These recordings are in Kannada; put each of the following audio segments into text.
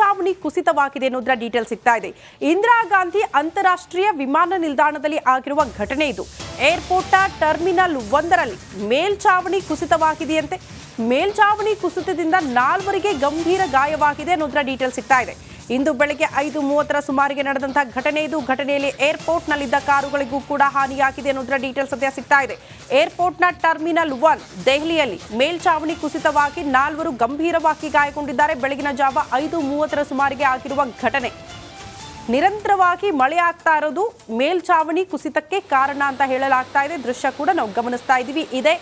ಮೇಲ್ಛಾವಣಿ ಕುಸಿತವಾಗಿದೆ ಅನ್ನೋದರ ಡೀಟೇಲ್ ಸಿಗ್ತಾ ಇದೆ. ಇಂದಿರಾ ಗಾಂಧಿ ಅಂತಾರಾಷ್ಟ್ರೀಯ ವಿಮಾನ ನಿಲ್ದಾಣದಲ್ಲಿ ಆಗಿರುವ ಘಟನೆ ಇದು. ಏರ್ಪೋರ್ಟ್ ಟರ್ಮಿನಲ್ ಒಂದರಲ್ಲಿ ಮೇಲ್ಛಾವಣಿ ಕುಸಿತವಾಗಿದೆಯಂತೆ. ಮೇಲ್ಛಾವಣಿ ಕುಸಿತದಿಂದ ನಾಲ್ವರಿಗೆ ಗಂಭೀರ ಗಾಯವಾಗಿದೆ ಅನ್ನೋದರ ಡೀಟೇಲ್ ಸಿಗ್ತಾ ಇದೆ. ಇಂದು ಬೆಳಗ್ಗೆ ಐದು ಮೂವತ್ತರ ಸುಮಾರಿಗೆ ನಡೆದಂತಹ ಘಟನೆ ಇದು. ಘಟನೆಯಲ್ಲಿ ಏರ್ಪೋರ್ಟ್ನಲ್ಲಿದ್ದ ಕಾರುಗಳಿಗೂ ಕೂಡ ಹಾನಿಯಾಗಿದೆ ಅನ್ನೋದರ ಡೀಟೇಲ್ ಸದ್ಯ ಸಿಗ್ತಾ ಇದೆ. ಏರ್ಪೋರ್ಟ್ನ ಟರ್ಮಿನಲ್ ಒನ್, ದೆಹಲಿಯಲ್ಲಿ ಮೇಲ್ಛಾವಣಿ ಕುಸಿತವಾಗಿ ನಾಲ್ವರು ಗಂಭೀರವಾಗಿ ಗಾಯಗೊಂಡಿದ್ದಾರೆ. ಬೆಳಗಿನ ಜಾವ ಐದು ಮೂವತ್ತರ ಸುಮಾರಿಗೆ ಆಗಿರುವ ಘಟನೆ. ನಿರಂತರವಾಗಿ ಮಳೆ ಆಗ್ತಾ ಇರೋದು ಮೇಲ್ಛಾವಣಿ ಕುಸಿತಕ್ಕೆ ಕಾರಣ ಅಂತ ಹೇಳಲಾಗ್ತಾ ಇದೆ. ದೃಶ್ಯ ಕೂಡ ನಾವು ಗಮನಿಸ್ತಾ ಇದ್ದೀವಿ. ಇದೇ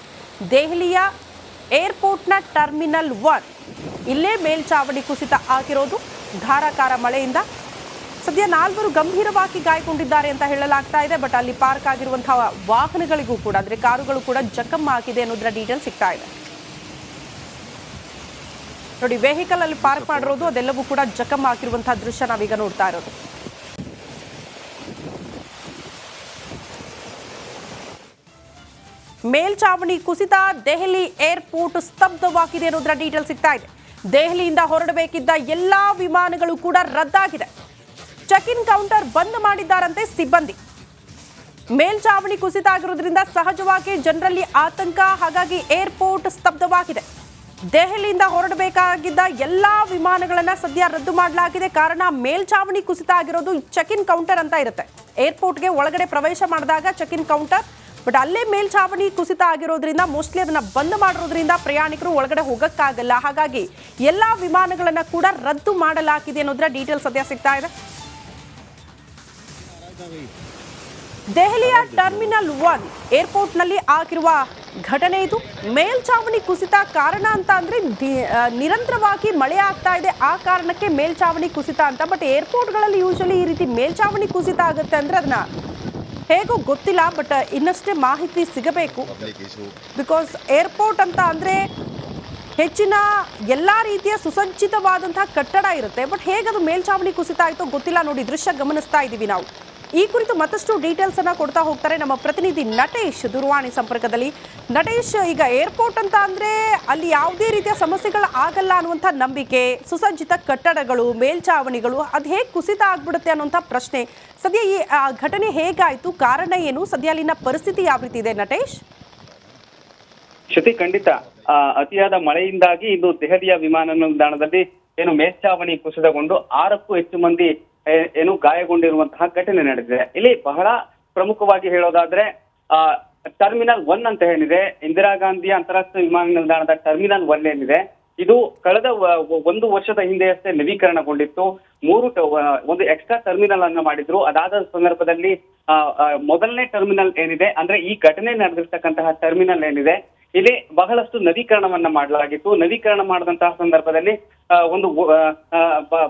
ದೆಹಲಿಯ ಏರ್ಪೋರ್ಟ್ನ ಟರ್ಮಿನಲ್ ಒನ್, ಇಲ್ಲೇ ಮೇಲ್ಛಾವಣಿ ಕುಸಿತ ಆಗಿರೋದು. ಧಾರಾಕಾರ ಮಳೆಯಿಂದ ಸದ್ಯ ನಾಲ್ವರು ಗಂಭೀರವಾಗಿ ಗಾಯಗೊಂಡಿದ್ದಾರೆ ಅಂತ ಹೇಳಲಾಗ್ತಾ ಇದೆ. ಬಟ್ ಅಲ್ಲಿ ಪಾರ್ಕ್ ಆಗಿರುವಂತಹ ವಾಹನಗಳಿಗೂ ಕೂಡ, ಅಂದ್ರೆ ಕಾರುಗಳು ಕೂಡ ಜಖಮ್ ಆಗಿದೆ ಅನ್ನೋದ್ರ ಡೀಟೇಲ್ ಸಿಗ್ತಾ ಇದೆ. ನೋಡಿ ವೆಹಿಕಲ್ ಅಲ್ಲಿ ಪಾರ್ಕ್ ಮಾಡಿರೋದು, ಅದೆಲ್ಲವೂ ಕೂಡ ಜಖಮ್ ಆಗಿರುವಂತಹ ದೃಶ್ಯ ನಾವೀಗ ನೋಡ್ತಾ ಇರೋದು. ಮೇಲ್ಚಾವಣಿ ಕುಸಿತ, ದೆಹಲಿ ಏರ್ಪೋರ್ಟ್ ಸ್ತಬ್ಧವಾಗಿದೆ ಅನ್ನೋದ್ರ ಡೀಟೇಲ್ ಸಿಗ್ತಾ ಇದೆ. ದೆಹಲಿಯಿಂದ ಹೊರಡಬೇಕಿದ್ದ ಎಲ್ಲಾ ವಿಮಾನಗಳು ಕೂಡ ರದ್ದಾಗಿದೆ. ಚೆಕ್ ಇನ್ ಕೌಂಟರ್ ಬಂದ್ ಮಾಡಿದ್ದಾರಂತೆ ಸಿಬ್ಬಂದಿ. ಮೇಲ್ಚಾವಣಿ ಕುಸಿತ ಆಗಿರೋದ್ರಿಂದ ಸಹಜವಾಗಿ ಜನರಲ್ಲಿ ಆತಂಕ, ಹಾಗಾಗಿ ಏರ್ಪೋರ್ಟ್ ಸ್ತಬ್ಧವಾಗಿದೆ. ದೆಹಲಿಯಿಂದ ಹೊರಡಬೇಕಾಗಿದ್ದ ಎಲ್ಲಾ ವಿಮಾನಗಳನ್ನ ಸದ್ಯ ರದ್ದು ಮಾಡಲಾಗಿದೆ. ಕಾರಣ ಮೇಲ್ಚಾವಣಿ ಕುಸಿತ ಆಗಿರೋದು ಚೆಕ್ ಇನ್ ಕೌಂಟರ್ ಅಂತ ಇರುತ್ತೆ. ಏರ್ಪೋರ್ಟ್ಗೆ ಒಳಗಡೆ ಪ್ರವೇಶ ಮಾಡಿದಾಗ ಚೆಕ್ ಇನ್ ಕೌಂಟರ್ ಬಟ್ ಅಲ್ಲೇ ಮೇಲ್ಛಾವಣಿ ಕುಸಿತ ಆಗಿರೋದ್ರಿಂದ ಮೋಸ್ಟ್ಲಿ ಅದನ್ನ ಬಂದ್ ಮಾಡಿರೋದ್ರಿಂದ ಪ್ರಯಾಣಿಕರು ಒಳಗಡೆ ಹೋಗಕ್ಕಾಗಲ್ಲ. ಹಾಗಾಗಿ ಎಲ್ಲಾ ವಿಮಾನಗಳನ್ನ ಕೂಡ ರದ್ದು ಮಾಡಲಾಗಿದೆ ಅನ್ನೋದ್ರ ಡೀಟೇಲ್ ಸದ್ಯ ಸಿಗ್ತಾ ಇದೆ. ದೆಹಲಿಯ ಟರ್ಮಿನಲ್ ಒನ್ ಏರ್ಪೋರ್ಟ್ನಲ್ಲಿ ಆಗಿರುವ ಘಟನೆ ಇದು. ಮೇಲ್ಛಾವಣಿ ಕುಸಿತ ಕಾರಣ ಅಂತ ಅಂದ್ರೆ ನಿರಂತರವಾಗಿ ಮಳೆ ಆಗ್ತಾ ಇದೆ. ಆ ಕಾರಣಕ್ಕೆ ಮೇಲ್ಛಾವಣಿ ಕುಸಿತ ಅಂತ. ಬಟ್ ಏರ್ಪೋರ್ಟ್ಗಳಲ್ಲಿ ಯೂಶಲಿ ಈ ರೀತಿ ಮೇಲ್ಛಾವಣಿ ಕುಸಿತ ಆಗುತ್ತೆ ಅಂದ್ರೆ ಅದನ್ನ ಹೇಗೋ ಗೊತ್ತಿಲ್ಲ ಬಟ್ ಇನ್ನಷ್ಟೇ ಮಾಹಿತಿ ಸಿಗಬೇಕು. ಬಿಕಾಸ್ ಏರ್ಪೋರ್ಟ್ ಅಂತ ಅಂದರೆ ಹೆಚ್ಚಿನ ಎಲ್ಲ ರೀತಿಯ ಸುಸಜ್ಜಿತವಾದಂತಹ ಕಟ್ಟಡ ಇರುತ್ತೆ. ಬಟ್ ಹೇಗದು ಮೇಲ್ಛಾವಣಿ ಕುಸಿತ ಆಯಿತೋ ಗೊತ್ತಿಲ್ಲ. ನೋಡಿ, ದೃಶ್ಯ ಗಮನಿಸ್ತಾ ಇದ್ದೀವಿ ನಾವು. ಈ ಕುರಿತು ಮತ್ತಷ್ಟು ಡೀಟೇಲ್ಸ್ ಅನ್ನ ಕೊಡ್ತಾ ಹೋಗ್ತಾರೆ ನಮ್ಮ ಪ್ರತಿನಿಧಿ ನಟೇಶ್ ದೂರವಾಣಿ ಸಂಪರ್ಕದಲ್ಲಿ. ನಟೇಶ್, ಈಗ ಏರ್ಪೋರ್ಟ್ ಅಂತ ಅಂದ್ರೆ ಅಲ್ಲಿ ಯಾವುದೇ ರೀತಿಯ ಸಮಸ್ಯೆಗಳು ಆಗಲ್ಲ ಅನ್ನುವಂಥ ನಂಬಿಕೆ, ಸುಸಜ್ಜಿತ ಕಟ್ಟಡಗಳು ಮೇಲ್ಛಾವಣಿಗಳು ಅದು ಹೇಗೆ ಕುಸಿತ ಆಗ್ಬಿಡುತ್ತೆ ಅನ್ನುವಂಥ ಪ್ರಶ್ನೆ. ಸದ್ಯ ಈ ಘಟನೆ ಹೇಗಾಯ್ತು? ಕಾರಣ ಏನು? ಸದ್ಯ ಅಲ್ಲಿನ ಪರಿಸ್ಥಿತಿ ಯಾವ ರೀತಿ ಇದೆ ನಟೇಶ್? ಶ್ರುತಿ, ಖಂಡಿತ. ಅತಿಯಾದ ಮಳೆಯಿಂದಾಗಿ ಇಂದು ದೆಹಲಿಯ ವಿಮಾನ ನಿಲ್ದಾಣದಲ್ಲಿ ಏನು ಮೇಲ್ಛಾವಣಿ ಕುಸಿತಗೊಂಡು ಆರಕ್ಕೂ ಹೆಚ್ಚು ಮಂದಿ ಏನು ಗಾಯಗೊಂಡಿರುವಂತಹ ಘಟನೆ ನಡೆದಿದೆ. ಇಲ್ಲಿ ಬಹಳ ಪ್ರಮುಖವಾಗಿ ಹೇಳೋದಾದ್ರೆ, ಆ, ಟರ್ಮಿನಲ್ ಒನ್ ಅಂತ ಏನಿದೆ, ಇಂದಿರಾ ಗಾಂಧಿ ಅಂತಾರಾಷ್ಟ್ರೀಯ ವಿಮಾನ ನಿಲ್ದಾಣದ ಟರ್ಮಿನಲ್ ಒನ್ ಏನಿದೆ, ಇದು ಕಳೆದ ಒಂದು ವರ್ಷದ ಹಿಂದೆಯಷ್ಟೇ ನವೀಕರಣಗೊಂಡಿತ್ತು. ಮೂರು ಒಂದು ಎಕ್ಸ್ಟ್ರಾ ಟರ್ಮಿನಲ್ ಅನ್ನು ಮಾಡಿದ್ರು. ಅದಾದ ಸಂದರ್ಭದಲ್ಲಿ ಮೊದಲನೇ ಟರ್ಮಿನಲ್ ಏನಿದೆ, ಅಂದ್ರೆ ಈ ಘಟನೆ ನಡೆದಿರ್ತಕ್ಕಂತಹ ಟರ್ಮಿನಲ್ ಏನಿದೆ ಇಲ್ಲಿ ಬಹಳಷ್ಟು ನವೀಕರಣವನ್ನ ಮಾಡಲಾಗಿತ್ತು. ನವೀಕರಣ ಮಾಡಿದಂತಹ ಸಂದರ್ಭದಲ್ಲಿ ಒಂದು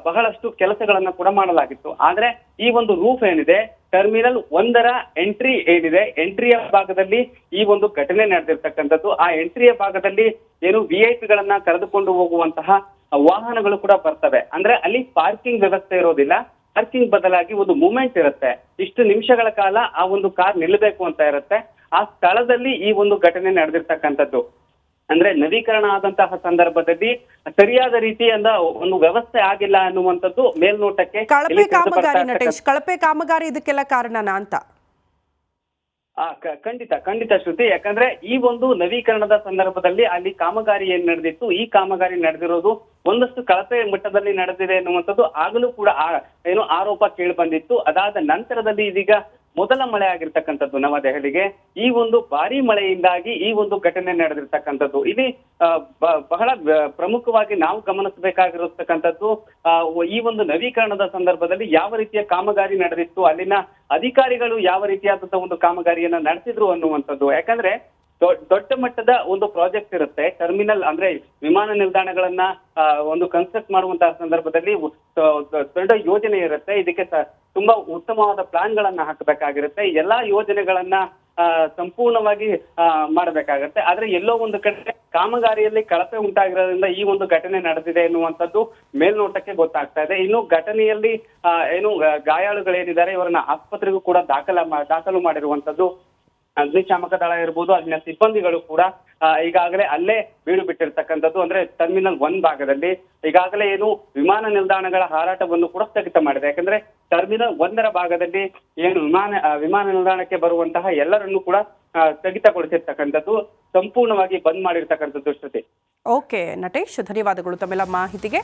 ಬಹಳಷ್ಟು ಕೆಲಸಗಳನ್ನ ಕೂಡ ಮಾಡಲಾಗಿತ್ತು. ಆದ್ರೆ ಈ ಒಂದು ರೂಫ್ ಏನಿದೆ, ಟರ್ಮಿನಲ್ ಒಂದರ ಎಂಟ್ರಿ ಏನಿದೆ, ಎಂಟ್ರಿಯ ಭಾಗದಲ್ಲಿ ಈ ಒಂದು ಘಟನೆ ನಡೆದಿರ್ತಕ್ಕಂಥದ್ದು. ಆ ಎಂಟ್ರಿಯ ಭಾಗದಲ್ಲಿ ಏನು ವಿ ಐ ಪಿಗಳನ್ನ ಕರೆದುಕೊಂಡು ಹೋಗುವಂತಹ ವಾಹನಗಳು ಕೂಡ ಬರ್ತವೆ. ಅಂದ್ರೆ ಅಲ್ಲಿ ಪಾರ್ಕಿಂಗ್ ವ್ಯವಸ್ಥೆ ಇರೋದಿಲ್ಲ. ಪಾರ್ಕಿಂಗ್ ಬದಲಾಗಿ ಒಂದು ಮೂಮೆಂಟ್ ಇರುತ್ತೆ. ಇಷ್ಟು ನಿಮಿಷಗಳ ಕಾಲ ಆ ಒಂದು ಕಾರ್ ನಿಲ್ಲಬೇಕು ಅಂತ ಇರುತ್ತೆ. ಆ ಸ್ಥಳದಲ್ಲಿ ಈ ಒಂದು ಘಟನೆ ನಡೆದಿರ್ತಕ್ಕಂಥದ್ದು. ಅಂದ್ರೆ ನವೀಕರಣ ಆದಂತಹ ಸಂದರ್ಭದಲ್ಲಿ ಸರಿಯಾದ ರೀತಿಯಿಂದ ಒಂದು ವ್ಯವಸ್ಥೆ ಆಗಿಲ್ಲ ಅನ್ನುವಂಥದ್ದು ಮೇಲ್ನೋಟಕ್ಕೆ ಕಳಪೆ ಕಾಮಗಾರಿ ನಟೇಶ್ ಕಳಪೆ ಕಾಮಗಾರಿ ಇದಕ್ಕೆಲ್ಲ ಕಾರಣನಾ ಅಂತ? ಆ, ಖಂಡಿತ ಖಂಡಿತ ಶ್ರುತಿ. ಯಾಕಂದ್ರೆ ಈ ಒಂದು ನವೀಕರಣದ ಸಂದರ್ಭದಲ್ಲಿ ಅಲ್ಲಿ ಕಾಮಗಾರಿ ಏನ್ ನಡೆದಿತ್ತು ಈ ಕಾಮಗಾರಿ ನಡೆದಿರೋದು ಒಂದಷ್ಟು ಕಳಪೆ ಮಟ್ಟದಲ್ಲಿ ನಡೆದಿದೆ ಎನ್ನುವಂಥದ್ದು ಆಗಲೂ ಕೂಡ ಏನು ಆರೋಪ ಕೇಳಿ ಬಂದಿತ್ತು. ಅದಾದ ನಂತರದಲ್ಲಿ ಇದೀಗ ಮೊದಲ ಮಳೆ ಆಗಿರ್ತಕ್ಕಂಥದ್ದು ನವದೆಹಲಿಗೆ ಈ ಒಂದು ಭಾರಿ ಮಳೆಯಿಂದಾಗಿ ಈ ಒಂದು ಘಟನೆ ನಡೆದಿರ್ತಕ್ಕಂಥದ್ದು. ಇಲ್ಲಿ ಬಹಳ ಪ್ರಮುಖವಾಗಿ ನಾವು ಗಮನಿಸಬೇಕಾಗಿರತಕ್ಕಂಥದ್ದು ಈ ಒಂದು ನವೀಕರಣದ ಸಂದರ್ಭದಲ್ಲಿ ಯಾವ ರೀತಿಯ ಕಾಮಗಾರಿ ನಡೆದಿತ್ತು, ಅಲ್ಲಿನ ಅಧಿಕಾರಿಗಳು ಯಾವ ರೀತಿಯಾದಂತಹ ಒಂದು ಕಾಮಗಾರಿಯನ್ನ ನಡೆಸಿದ್ರು ಅನ್ನುವಂಥದ್ದು. ಯಾಕಂದ್ರೆ ದೊಡ್ಡ ಮಟ್ಟದ ಒಂದು ಪ್ರಾಜೆಕ್ಟ್ ಇರುತ್ತೆ. ಟರ್ಮಿನಲ್ ಅಂದ್ರೆ ವಿಮಾನ ನಿಲ್ದಾಣಗಳನ್ನ ಒಂದು ಕನ್ಸ್ಟ್ರಕ್ಟ್ ಮಾಡುವಂತಹ ಸಂದರ್ಭದಲ್ಲಿ ದೊಡ್ಡ ಯೋಜನೆ ಇರುತ್ತೆ. ಇದಕ್ಕೆ ತುಂಬಾ ಉತ್ತಮವಾದ ಪ್ಲಾನ್ ಗಳನ್ನ ಹಾಕಬೇಕಾಗಿರುತ್ತೆ. ಎಲ್ಲಾ ಯೋಜನೆಗಳನ್ನ ಸಂಪೂರ್ಣವಾಗಿ ಮಾಡಬೇಕಾಗುತ್ತೆ. ಆದ್ರೆ ಎಲ್ಲೋ ಒಂದು ಕಡೆ ಕಾಮಗಾರಿಯಲ್ಲಿ ಕಳಪೆ ಉಂಟಾಗಿರೋದ್ರಿಂದ ಈ ಒಂದು ಘಟನೆ ನಡೆದಿದೆ ಎನ್ನುವಂಥದ್ದು ಮೇಲ್ನೋಟಕ್ಕೆ ಗೊತ್ತಾಗ್ತಾ ಇದೆ. ಇನ್ನು ಘಟನೆಯಲ್ಲಿ ಏನು ಗಾಯಾಳುಗಳೇನಿದ್ದಾರೆ, ಇವರನ್ನ ಆಸ್ಪತ್ರೆಗೂ ಕೂಡ ದಾಖಲ ದಾಖಲು ಮಾಡಿರುವಂತದ್ದು ಅಗ್ನಿಶಾಮಕ ದಳ ಇರ್ಬೋದು, ಅಲ್ಲಿನ ಸಿಬ್ಬಂದಿಗಳು ಕೂಡ ಈಗಾಗಲೇ ಅಲ್ಲೇ ಬೀಡು ಬಿಟ್ಟಿರ್ತಕ್ಕಂಥದ್ದು ಅಂದ್ರೆ ಟರ್ಮಿನಲ್ ಒಂದ್ ಭಾಗದಲ್ಲಿ. ಈಗಾಗಲೇ ಏನು ವಿಮಾನ ನಿಲ್ದಾಣಗಳ ಹಾರಾಟವನ್ನು ಕೂಡ ಸ್ಥಗಿತ ಮಾಡಿದೆ. ಯಾಕಂದ್ರೆ ಟರ್ಮಿನಲ್ ಒಂದರ ಭಾಗದಲ್ಲಿ ಏನು ವಿಮಾನ ವಿಮಾನ ನಿಲ್ದಾಣಕ್ಕೆ ಬರುವಂತಹ ಎಲ್ಲರನ್ನೂ ಕೂಡ ಸ್ಥಗಿತಗೊಳಿಸಿರ್ತಕ್ಕಂಥದ್ದು, ಸಂಪೂರ್ಣವಾಗಿ ಬಂದ್ ಮಾಡಿರ್ತಕ್ಕಂಥದ್ದು ಶ್ರುತಿ ಓಕೆ ನಟೇಶ್, ಧನ್ಯವಾದಗಳು ತಮ್ಮೆಲ್ಲ ಮಾಹಿತಿಗೆ.